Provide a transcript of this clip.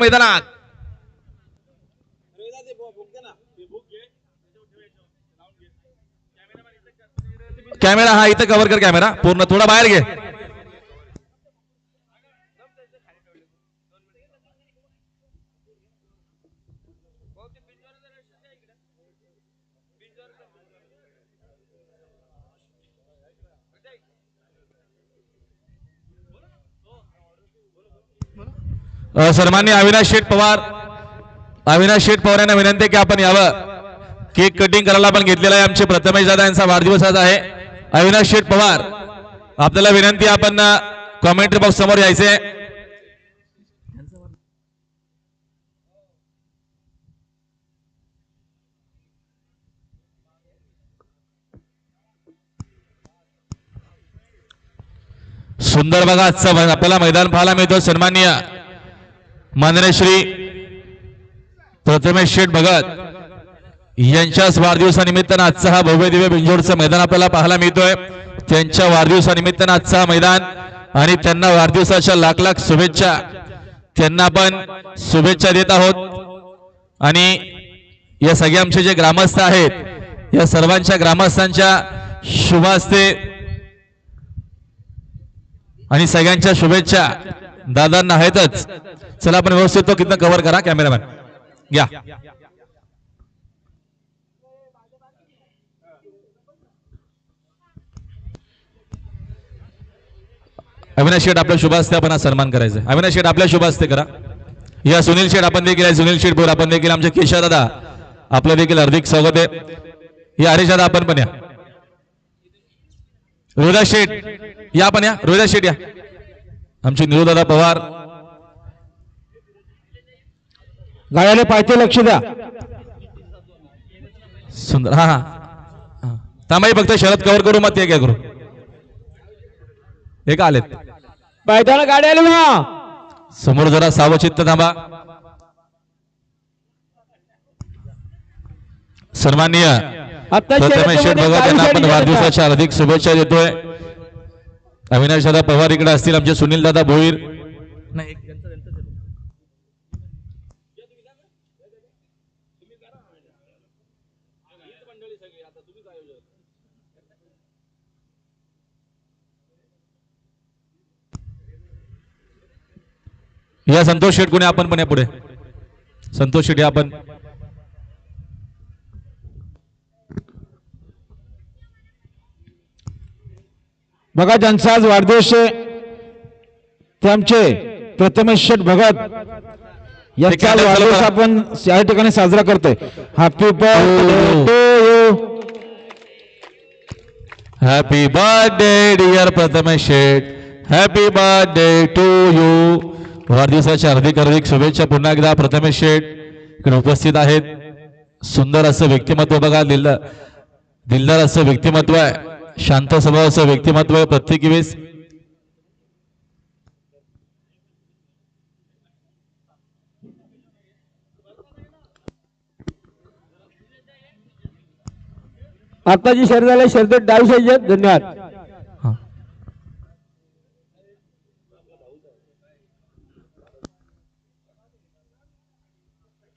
मैदानात. कॅमेरा हा इथं कव्हर कर कॅमेरा. पूर्ण थोडा बाहेर घे. सन्मान्य अविनाश शेठ पवार अविनाश शेठ पवार यांना विनंती आहे की आपण यावं. केक कटिंग करायला आपण घेतलेला आहे आमचे प्रथमेश दादा यांचा वाढदिवस आज आहे. अविनाश शेठ पवार आपल्याला विनंती आपण कॉमेंट्री बॉक्स समोर यायचे. सुंदर बघा आपल्याला मैदान पाहायला मिळतो सन्माननीय माननीय श्री प्रथमेश शेठ भगत यांच्याच वाढदिवसानिमित्तानं आजचा हा भव्य दिव्य बिंजोडचं मैदान आपल्याला पाहायला मिळतोय. त्यांच्या वाढदिवसानिमित्तानं आजचा हा मैदान आणि त्यांना वाढदिवसाच्या लाख लाख शुभेच्छा. त्यांना आपण शुभेच्छा देत आहोत. आणि या सगळे आमचे जे ग्रामस्थ आहेत या सर्वांच्या ग्रामस्थांच्या शुभास्ते आणि सगळ्यांच्या शुभेच्छा. दादांना आहेतच. चला आपण व्यवस्थित तो कितना कव्हर करा कॅमेरामॅन घ्या अविनाश शेठ आपल्या शुभास्ते आपण सन्मान करायचा अविनाश शेठ आपल्या शुभास्ते करा. या सुनील शेठ आपण देखील आहे. सुनील शेठ बोर आपण देखील आमच्या केशव दादा. आपलं देखील हार्दिक स्वागत आहे. या हरीश दादा आपण पण या. रोहिदास शेठ या आपण या. रोहिदास शेठ या. आमचे निरोदादा पवार. गाड्याला पाहिजे लक्ष द्या. सुंदर हा हा. थांबाई फक्त शरद कव्हर करू मग ते काय करू. हे का आलेत. पायथ्याला गाडी आली ना समोर जरा सावचित्त थांबा. सन्माननीय. आता प्रथमेश शेठ भगत यांना आपण वाढदिवसाच्या हार्दिक शुभेच्छा देतोय. अविनाश दादा पवार इकडे असतील आमचे सुनील दादा भोईर. नाही, या संतोष शेठ कोणी? आपण पण या पुढे. संतोष शेठ या आपण. बघा ज्यांचा आज वाढदिवस आहे ते आमचे प्रथमेश शेठ भगत. याचा वाढदिवस. आपण या ठिकाणी साजरा करतोय. Happy birthday happy birthday dear Prathamesh Sheth happy birthday to you वाढदिवसाच्या हार्दिक हार्दिक शुभेच्छा पुन्हा एकदा प्रथमेश शेठ. इकडे उपस्थित आहेत. सुंदर असं व्यक्तिमत्व बघा दिल दिलदार असं व्यक्तिमत्व आहे. शांत स्वभावाचं व्यक्तिमत्व आहे प्रत्येक वेळेस. आता जी शर्यत झाली शर्यत डावी साईज धन्यवाद.